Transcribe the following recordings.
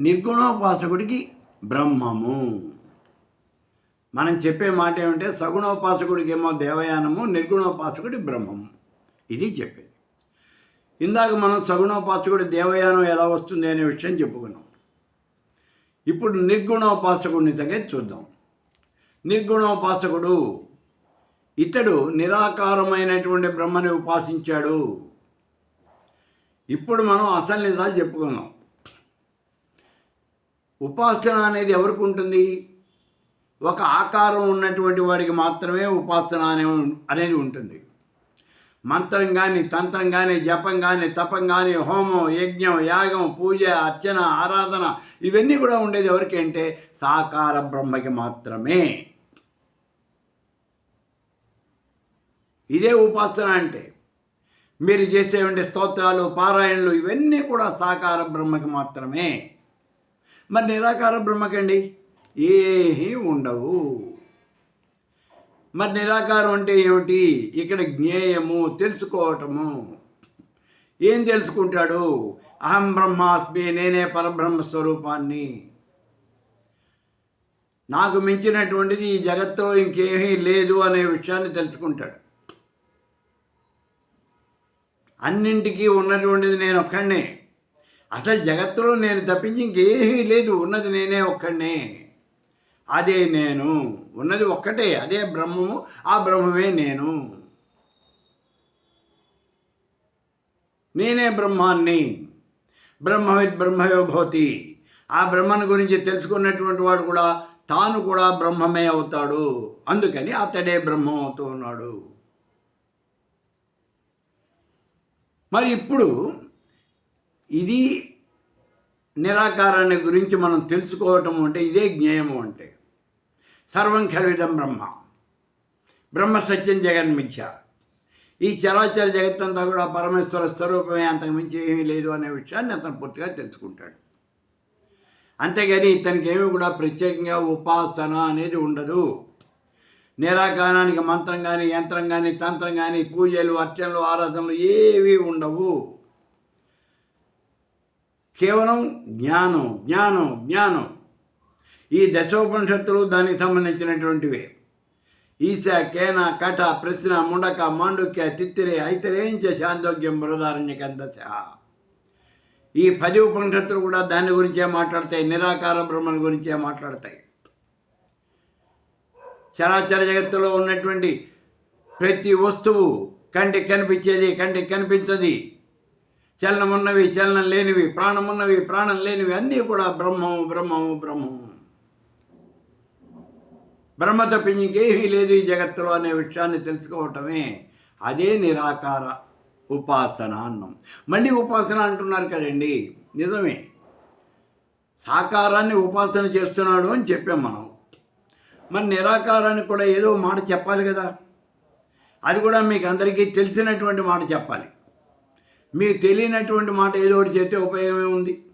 నిర్గుణోపాసకుడికి బ్రహ్మము. మనం చెప్పే మాట ఏమంటే సగుణోపాసకుడికి ఏమో దేవయానము నిర్గుణోపాసకుడి బ్రహ్మము. ఇది చెప్పేది. ఇందాక మనం సగుణోపాసకుడి దేవయానం ఎలా వస్తుంది అనే విషయం చెప్పుకున్నాం. ఇప్పుడు నిర్గుణోపాసకుడిని తగ్గ చూద్దాం. నిర్గుణోపాసకుడు ఇతడు నిరాకారమైనటువంటి బ్రహ్మని ఉపాసించాడు. ఇప్పుడు మనం అసలు నిజాలు చెప్పుకున్నాం. ఉపాసన అనేది ఎవరికి ఉంటుంది? ఒక ఆకారం ఉన్నటువంటి వాడికి మాత్రమే ఉపాసన అనే అనేది ఉంటుంది. మంత్రం కానీ తంత్రం కానీ జపం కానీ తపం కానీ హోమం యజ్ఞం యాగం పూజ అర్చన ఆరాధన ఇవన్నీ కూడా ఉండేది ఎవరికి అంటే సాకార బ్రహ్మకి మాత్రమే. ఇదే ఉపాసన అంటే మీరు చేసేవంటి స్తోత్రాలు పారాయణలు ఇవన్నీ కూడా సాకార బ్రహ్మకి మాత్రమే. మరి నిరాకార బ్రహ్మకండి? ఏమీ ఉండవు. మరి నిరాకారం అంటే ఏమిటి? ఇక్కడ జ్ఞేయము తెలుసుకోవటము. ఏం తెలుసుకుంటాడు? అహం బ్రహ్మాస్మి నేనే పరబ్రహ్మ స్వరూపాన్ని. నాకు మించినటువంటిది ఈ జగత్తులో ఇంకేమీ లేదు అనే విషయాన్ని తెలుసుకుంటాడు. అన్నింటికీ ఉన్నటువంటిది నేను ఒక్కడనే. అసలు జగత్తులో నేను తప్పించి ఇంకేమీ లేదు. ఉన్నది నేనే ఒక్కడనే. అదే నేను. ఉన్నది ఒక్కటే. అదే బ్రహ్మము. ఆ బ్రహ్మమే నేను. నేనే బ్రహ్మాన్ని. బ్రహ్మవిత్ బ్రహ్మయోభూతి ఆ బ్రహ్మను గురించి తెలుసుకున్నటువంటి వాడు కూడా తాను కూడా బ్రహ్మమే అవుతాడు. అందుకని అతడే బ్రహ్మం అవుతూ ఉన్నాడు. మరి ఇప్పుడు ఇది నిరాకారాన్ని గురించి మనం తెలుసుకోవటం అంటే ఇదే జ్ఞేయము అంటే. సర్వం ఖల్విదం బ్రహ్మ. బ్రహ్మ సత్యం జగన్మిథ్య ఈ చరాచర జగత్తంతా కూడా పరమేశ్వర స్వరూపమే అంతకుమించి ఏమీ లేదు అనే విషయాన్ని అతను పూర్తిగా తెలుసుకుంటాడు. అంతేగాని ఇతనికి ఏమి కూడా ప్రత్యేకంగా ఉపాసన అనేది ఉండదు. నిరాకారానికి మంత్రం కానీ యంత్రం కానీ తంత్రం కానీ పూజలు అర్చనలు ఆరాధనలు ఏవి ఉండవు. కేవలం జ్ఞానం జ్ఞానం జ్ఞానం. ఈ దశోపనిషత్తులు దానికి సంబంధించినటువంటివే. ఈశ కేన కఠ ప్రశ్న ముండక మాండుక్య తిత్తిరే ఐతరేంచ శాంతోగ్యం బృహదారణ్యకందశ ఈ పది ఉపనిషత్తులు కూడా దాని గురించే మాట్లాడతాయి నిరాకార బ్రహ్మల గురించే మాట్లాడతాయి. చరాచర జగత్తులో ఉన్నటువంటి ప్రతి వస్తువు కంటికి కనిపించేది కంటికి కనిపించది. చలనం ఉన్నవి చలనం లేనివి ప్రాణం ఉన్నవి ప్రాణం లేనివి అన్నీ కూడా బ్రహ్మము బ్రహ్మము బ్రహ్మము. బ్రహ్మ తప్పించి ఇంకేమీ లేదు ఈ జగత్తులో అనే విషయాన్ని తెలుసుకోవటమే. అదే నిరాకార ఉపాసన అన్నం. మళ్ళీ ఉపాసన అంటున్నారు కదండి. నిజమే. సాకారాన్ని ఉపాసన చేస్తున్నాడు అని చెప్పాం మనం. మరి నిరాకారానికి కూడా ఏదో మాట చెప్పాలి కదా. అది కూడా మీకు అందరికీ తెలిసినటువంటి మాట చెప్పాలి. మీకు తెలియనటువంటి మాట ఏదో ఒకటి చేస్తే ఉపయోగమే ఉంది.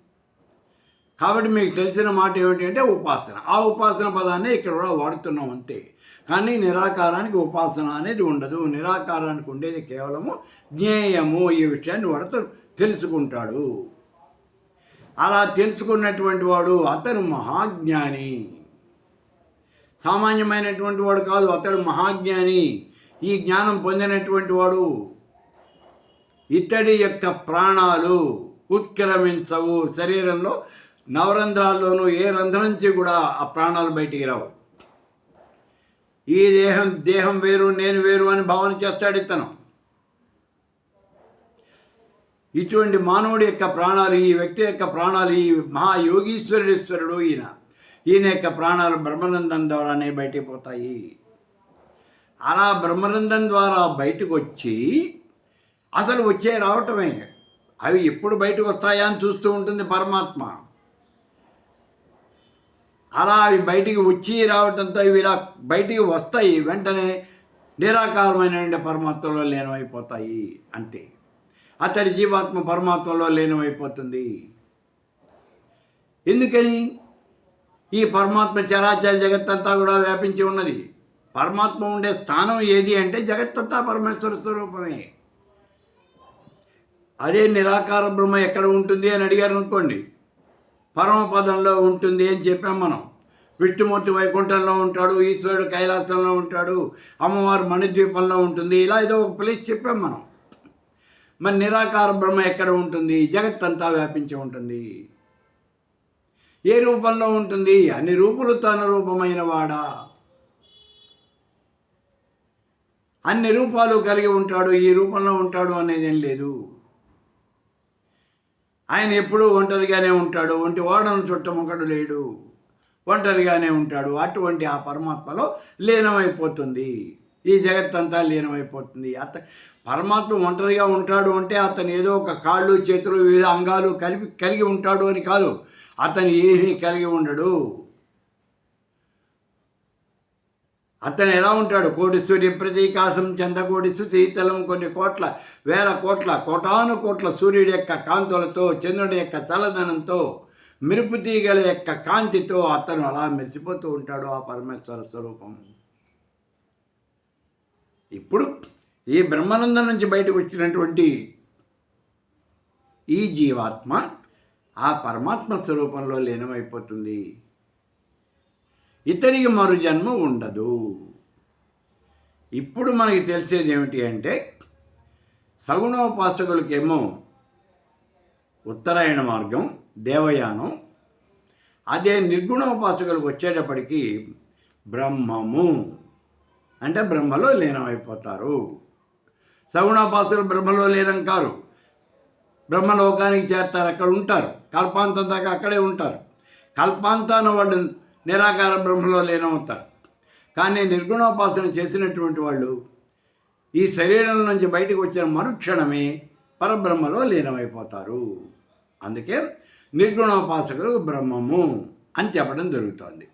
కాబట్టి మీకు తెలిసిన మాట ఏమిటి అంటే ఉపాసన. ఆ ఉపాసన పదాన్ని ఇక్కడ కూడా వాడుతున్నాం అంతే. కానీ నిరాకారానికి ఉపాసన అనేది ఉండదు. నిరాకారానికి ఉండేది కేవలము జ్ఞేయము ఈ విషయాన్ని వాడుతూ తెలుసుకుంటాడు. అలా తెలుసుకున్నటువంటి వాడు అతను మహాజ్ఞాని. సామాన్యమైనటువంటి వాడు కాదు అతడు మహాజ్ఞాని. ఈ జ్ఞానం పొందినటువంటి వాడు ఇతడి యొక్క ప్రాణాలు ఉత్క్రమించవు. శరీరంలో నవరంధ్రాల్లోనూ ఏ రంధ్రం నుంచి కూడా ఆ ప్రాణాలు బయటికి రావు. ఈ దేహం దేహం వేరు నేను వేరు అని భావన చేస్తాడు ఇతను. ఇటువంటి మానవుడి యొక్క ప్రాణాలు ఈ వ్యక్తి యొక్క ప్రాణాలు ఈ మహాయోగీశ్వరుడీశ్వరుడు ఈయన. ఈయన యొక్క ప్రాణాలు బ్రహ్మనందం ద్వారానే బయటికి పోతాయి. అలా బ్రహ్మనందం ద్వారా బయటకు వచ్చి అసలు వచ్చే రావటమే. అవి ఎప్పుడు బయటకు వస్తాయా అని చూస్తూ ఉంటుంది పరమాత్మ. అలా అవి బయటికి వచ్చి రావటంతో ఇవి ఇలా బయటికి వస్తాయి వెంటనే నిరాకారమైన పరమాత్మలో లీనమైపోతాయి అంతే. అతడి జీవాత్మ పరమాత్మలో లీనమైపోతుంది. ఎందుకని? ఈ పరమాత్మ చరాచర జగత్తంతా కూడా వ్యాపించి ఉన్నది. పరమాత్మ ఉండే స్థానం ఏది అంటే జగత్తంతా పరమేశ్వర స్వరూపమే. అదే నిరాకార బ్రహ్మ ఎక్కడ ఉంటుంది అని అడిగారు అనుకోండి. పరమపదంలో ఉంటుంది అని చెప్పాం మనం. విష్ణుమూర్తి వైకుంఠంలో ఉంటాడు ఈశ్వరుడు కైలాసంలో ఉంటాడు అమ్మవారు మణిద్వీపంలో ఉంటుంది ఇలా ఏదో ఒక ప్లేస్ చెప్పాం మనం. మరి నిరాకార బ్రహ్మ ఎక్కడ ఉంటుంది? జగత్తంతా వ్యాపించి ఉంటుంది. ఏ రూపంలో ఉంటుంది? అన్ని రూపులు తన రూపమైన వాడా? అన్ని రూపాలు కలిగి ఉంటాడు ఈ రూపంలో ఉంటాడు అనేది ఏం లేదు. ఆయన ఎప్పుడూ ఒంటరిగానే ఉంటాడు. ఒంటి వాడను చుట్టం ఒకడు లేడు. ఒంటరిగానే ఉంటాడు. అటువంటి ఆ పరమాత్మలో లీనమైపోతుంది. ఈ జగత్తంతా లీనమైపోతుంది. అత పరమాత్మ ఒంటరిగా ఉంటాడు అంటే అతను ఏదో ఒక కాళ్ళు చేతులు వివిధ అంగాలు కలిపి కలిగి ఉంటాడు అని కాదు. అతను ఏమీ కలిగి ఉండడు. అతను ఎలా ఉంటాడు? కోటి సూర్య ప్రతీకాశం చంద్రకోటిసు శీతలం కొన్ని కోట్ల వేల కోట్ల కోటాను కోట్ల సూర్యుడి యొక్క కాంతులతో చంద్రుడి యొక్క చల్లదనంతో మెరుపు తీగల యొక్క కాంతితో అతను అలా మెరిసిపోతూ ఉంటాడు ఆ పరమేశ్వర స్వరూపం. ఇప్పుడు ఈ బ్రహ్మానందం నుంచి బయటకు వచ్చినటువంటి ఈ జీవాత్మ ఆ పరమాత్మ స్వరూపంలో లీనమైపోతుంది. ఇతనికి మరు జన్మ ఉండదు. ఇప్పుడు మనకి తెలిసేది ఏమిటి అంటే సగుణోపాసకులకేమో ఉత్తరాయణ మార్గం దేవయానం అదే నిర్గుణోపాసకులకు వచ్చేటప్పటికీ బ్రహ్మము. అంటే బ్రహ్మలో లీనమైపోతారు. సగుణోపాసకులు బ్రహ్మలో లీనం కారు బ్రహ్మలోకానికి చేస్తారు అక్కడ ఉంటారు. కల్పాంతం దాకా అక్కడే ఉంటారు. కల్పాంతాన వాళ్ళు నిరాకార బ్రహ్మలో లీనమవుతారు. కానీ నిర్గుణోపాసన చేసినటువంటి వాళ్ళు ఈ శరీరం నుంచి బయటకు వచ్చిన మరుక్షణమే పరబ్రహ్మలో లీనమైపోతారు. అందుకే నిర్గుణోపాసకులు బ్రహ్మము అని చెప్పడం జరుగుతోంది.